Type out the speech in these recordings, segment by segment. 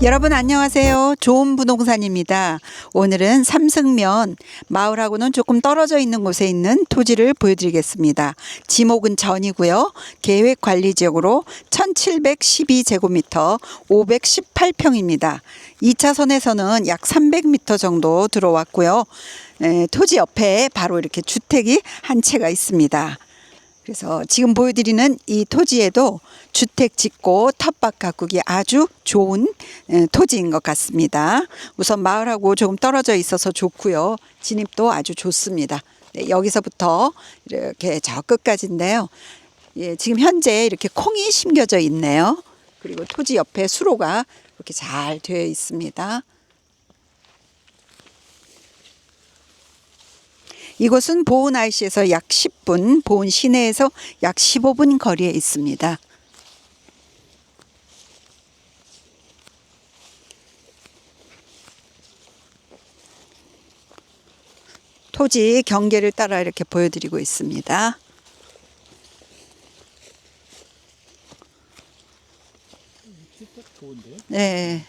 여러분 안녕하세요. 좋은 부동산입니다. 오늘은 삼승면 마을하고는 조금 떨어져 있는 곳에 있는 토지를 보여드리겠습니다. 지목은 전이고요. 계획 관리 지역으로 1712제곱미터 518평입니다. 2차선에서는 약 300m 정도 들어왔고요. 에, 토지 옆에 바로 이렇게 주택이 한 채가 있습니다. 그래서 지금 보여드리는 이 토지에도 주택 짓고 텃밭 가꾸기 아주 좋은 에, 토지인 것 같습니다. 우선 마을하고 조금 떨어져 있어서 좋고요. 진입도 아주 좋습니다. 네, 여기서부터 이렇게 저 끝까지인데요. 예, 지금 현재 이렇게 콩이 심겨져 있네요. 그리고 토지 옆에 수로가 이렇게 잘 되어 있습니다. 이곳은 보은 IC에서 약 10분, 보은 시내에서 약 15분 거리에 있습니다. 토지 경계를 따라 이렇게 보여드리고 있습니다. 네,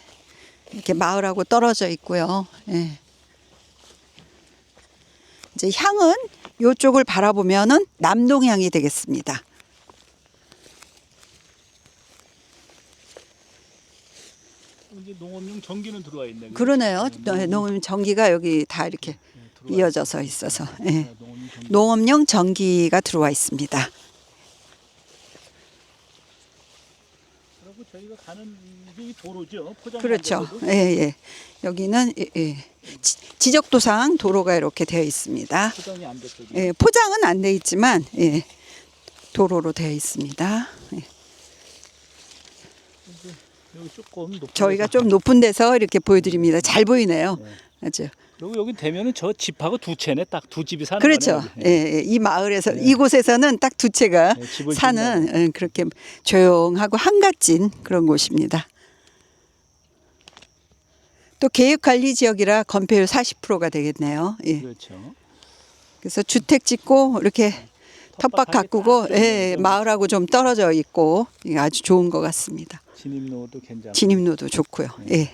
이렇게 마을하고 떨어져 있고요. 예. 이제 향은 이쪽을 바라보면은 남동향이 되겠습니다. 이제 농업용 전기는 들어와 있네. 그죠? 그러네요. 네, 농업 전기가 여기 다 이렇게 네, 이어져서 있어서 예. 네, 전기. 농업용 전기가 들어와 있습니다. 저희가 가는 이 도로죠. 포장. 그렇죠. 예, 예. 여기는 예, 예. 지- 지적도상 도로가 이렇게 되어 있습니다. 포장이 안 됐죠. 예, 포장은 안 돼 있지만 예, 도로로 되어 있습니다. 예. 여기 조금 높은 저희가 데서. 좀 높은 데서 이렇게 보여드립니다. 잘 보이네요. 네. 아주 그리고 여기 되면은 저 집하고 두 채네. 딱 두 집이 사는 그렇죠. 거네. 예, 예. 이 마을에서 네. 이곳에서는 딱 두 채가 네, 집을 사는. 예, 그렇게 조용하고 한가진 그런 곳입니다. 또 계획관리 지역이라 건폐율 40%가 되겠네요. 예. 그렇죠. 그래서 주택 짓고 이렇게 텃밭 텃밭하기 가꾸고 딱 예, 마을하고 좀 떨어져 있고 아주 좋은 것 같습니다. 진입로도 괜찮고. 진입로도 좋고요. 예.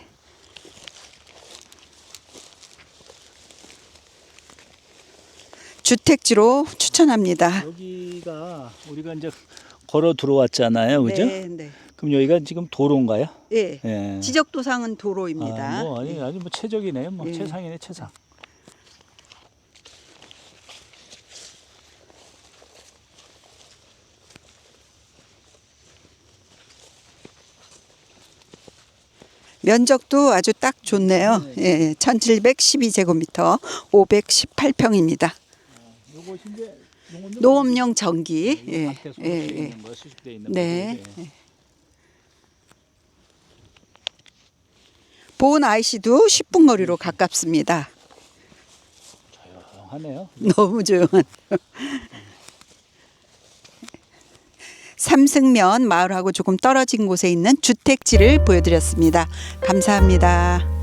주택지로 추천합니다. 여기가 우리가 이제 걸어 들어왔잖아요. 그죠? 네, 네. 그럼 여기가 지금 도로인가요? 예. 예. 지적도상은 도로입니다. 아, 뭐 아니 아니 뭐 최적이네요. 뭐 예. 최상이네 최상. 면적도 아주 딱 좋네요. 예, 1712제곱미터 518평입니다. 요것이 이제 농업용 농업용 전기. 예, 예, 밭에 예, 수축돼 예. 있는 거, 수축돼 있는 네. 거. 예. 보은 IC도 10분 거리로 가깝습니다. 조용하네요. 너무 조용한. 삼승면 마을하고 조금 떨어진 곳에 있는 주택지를 보여드렸습니다. 감사합니다.